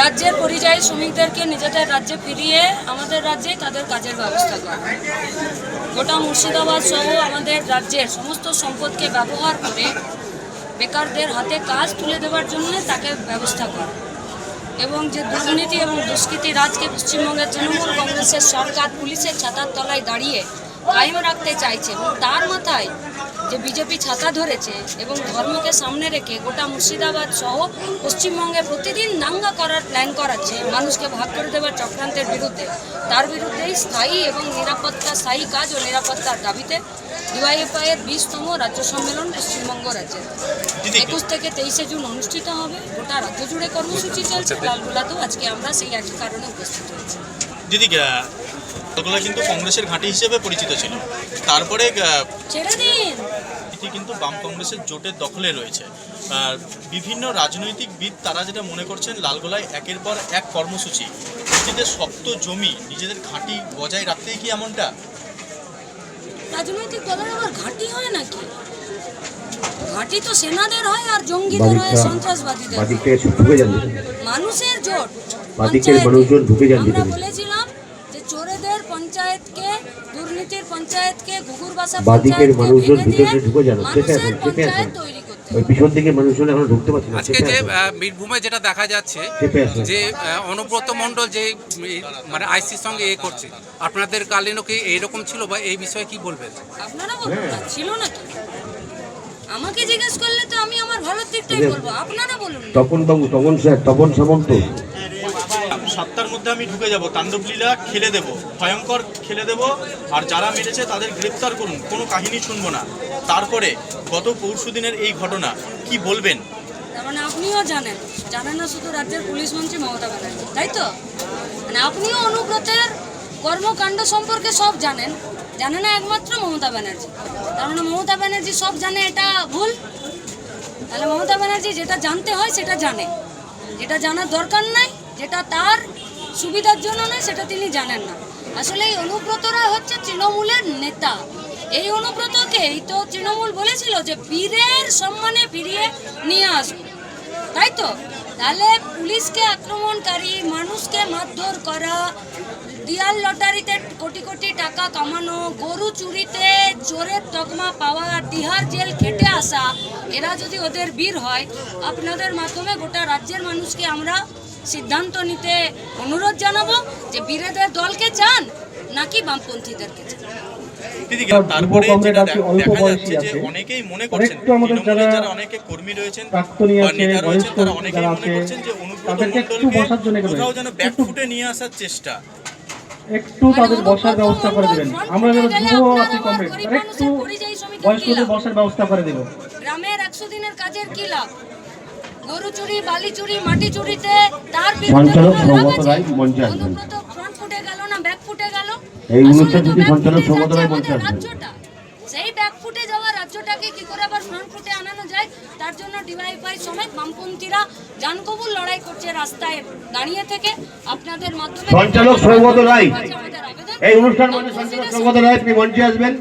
রাজ্যের পরিযায়ী শ্রমিকদেরকে নিজেদের রাজ্যে ফিরিয়ে আমাদের রাজ্যেই তাদের কাজের ব্যবস্থা করা। গোটা মুর্শিদাবাদ সহ আমাদের রাজ্যের সমস্ত সম্পদকে ব্যবহার করে বেকারদের হাতে কাজ তুলে দেওয়ার জন্য তাকে ব্যবস্থা করা। এবং যে দুর্নীতি এবং দুষ্কৃতি রাজকে পশ্চিমবঙ্গের তৃণমূল কংগ্রেসের সরকার পুলিশের ছাতার তলায় দাঁড়িয়ে কায়েম রাখতে চাইছে এবং তার মাথায় যে বিজেপি ছাতা ধরেছে এবং ধর্মকে সামনে রেখে গোটা মুর্শিদাবাদ সহ পশ্চিমবঙ্গে প্রতিদিন দাঙ্গা করার প্ল্যান করাচ্ছে মানুষকে ভাগ করে দেওয়ার চক্রান্তের বিরুদ্ধে। তার বিরুদ্ধেই স্থায়ী এবং নিরাপত্তা স্থায়ী কাজ ও নিরাপত্তার দাবিতে ডিওয়াইএফআই এর বিশতম রাজ্য সম্মেলন পশ্চিমবঙ্গ রাজ্যে। একুশ থেকে তেইশে জুন অনুষ্ঠিত হবে। গোটা রাজ্য জুড়ে কর্মসূচি চলছে। লালগোলাতেও আজকে আমরা সেই একই কারণে উপস্থিত হয়েছি। দিদি আহ, কিন্তু কংগ্রেসের ঘাঁটি হিসেবে পরিচিত ছিল। তারপরে এটি কিন্তু বাম কংগ্রেসের জোটের দখলে রয়েছে। আর বিভিন্ন রাজনৈতিকবিদ তারা যেটা মনে করছেন লালগোলায় একের পর এক কর্মসূচি। নিজেদের শক্ত জমি নিজেদের ঘাঁটি বজায় রাখতেই কি এমনটা? রাজনৈতিক দলের আবার ঘাঁটি হয় নাকি? ঘাঁটি তো সেনাদের হয় আর জঙ্গিদের হয় সন্ত্রাসবাদীদের। মানুষের জোট মানুষজন ঢুকে যান আমরা বলেছিলাম পঞ্চায়েতকে ঘুঘুর বাসা বাদিকের মানুষজন ভিতরে ঢুকে যান চেপে মানুষের চেপে আসেন পঞ্চায়েত তৈরি ওই পিছন দিকে মানুষজন এখন ঢুকতে পারছে না আজকে যে বীরভূমে যেটা দেখা যাচ্ছে যে অনুব্রত মণ্ডল যে মানে আইসির সঙ্গে এ করছে আপনাদের কালীনও কি এইরকম ছিল বা এই বিষয়ে কি বলবেন? আপনারা বলুন হ্যাঁ। না, ছিল নাকি? আমাকে জিজ্ঞেস করলে তো আমি আমার ভালোর দিকটাই। বলব আপনারা বলুন তপন বাবু তপন স্যার তপন সামন্ত মধ্যে আমি ঢুকে যাব, তাণ্ডবলীলা খেলে দেব, ভয়ঙ্কর খেলে দেব, আর যারা মেরেছে তাদের গ্রেপ্তার করুন, কোনো কাহিনী শুনব না। তারপরে গত পরশু দিনের এই ঘটনা, কি বলবেন? মানে আপনিও জানেন জানেন না শুধু রাজ্যের পুলিশ মন্ত্রী মমতা ব্যানার্জি, তাই তো? মানে আপনিও অনুব্রতের কর্মকাণ্ড সম্পর্কে সব জানেন, জানে না একমাত্র মমতা ব্যানার্জি। তার মানে মমতা ব্যানার্জি সব জানে এটা ভুল? তাহলে মমতা ব্যানার্জি যেটা জানতে হয় সেটা জানে। যেটা জানার দরকার নাই, যেটা তার সুবিধার জন্য নয়, সেটা তিনি জানেন না। আসলে এই অনুব্রতরা হচ্ছে তৃণমূলের নেতা। এই অনুব্রতকেই তো তৃণমূল বলেছিল যে বীরের সম্মানে ফিরিয়ে নিয়ে আসবে তাই তো? তাহলে পুলিশকে আক্রমণকারী, মানুষকে মারধর করা, দিয়াল লটারিতে কোটি কোটি টাকা কামানো, গরু চুরিতে চোরের তকমা পাওয়া, তিহার জেল খেটে আসা, এরা যদি ওদের বীর হয়, আপনাদের মাধ্যমে গোটা রাজ্যের মানুষকে আমরা সিদ্ধান্ত নিতে অনুরোধ জানাব যে বীরেদের দলকে চান নাকি বামপন্থীদেরকে চান। তারপরে যেটা কমরেড আছে, অল্প দেখা যাচ্ছে যে অনেকেই মনে করছেন তৃণমূলে যারা যারা অনেকে কর্মী রয়েছেন প্রাক্তনী বা নেতা রয়েছেন তারা অনেকেই মনে করছেন যে অনুব্রত মণ্ডলকে বসার জন্য একটু কোথাও যেন একটু- ব্যাকফুটে নিয়ে আসার চেষ্টা। একটু তাদের বসার ব্যবস্থা করে দেবেন। আমরা যারা যুব আছি কমরেড। একটু বয়স্কদের বসার ব্যবস্থা করে দেব। গ্রামের একশো দিনের কাজের কি লাভ? গরু চুরি বালি চুরি মাটি চুরিতে তার সঞ্চালক সৌগত রায়? মঞ্চে আসবেন। ফ্রন্ট ফুটে গেল না ব্যাক ফুটে গেল এই অনুষ্ঠান সঞ্চালক সৌগত রায় মঞ্চে আসবেন। সেই ব্যাক ফুটে যাওয়া রাজ্যটাকে কি করে আবার ফ্রন্ট ফুটে আনানো যায় তার জন্য ডিওয়াইফাই সমেত বামপন্থীরা জানকবুল লড়াই করছে রাস্তায় দাঁড়িয়ে থেকে আপনাদের মাধ্যমে সঞ্চালক সৌগত রায়। এই অনুষ্ঠান মঞ্চে সঞ্চালক সৌগত রায় আপনি মঞ্চে আসবেন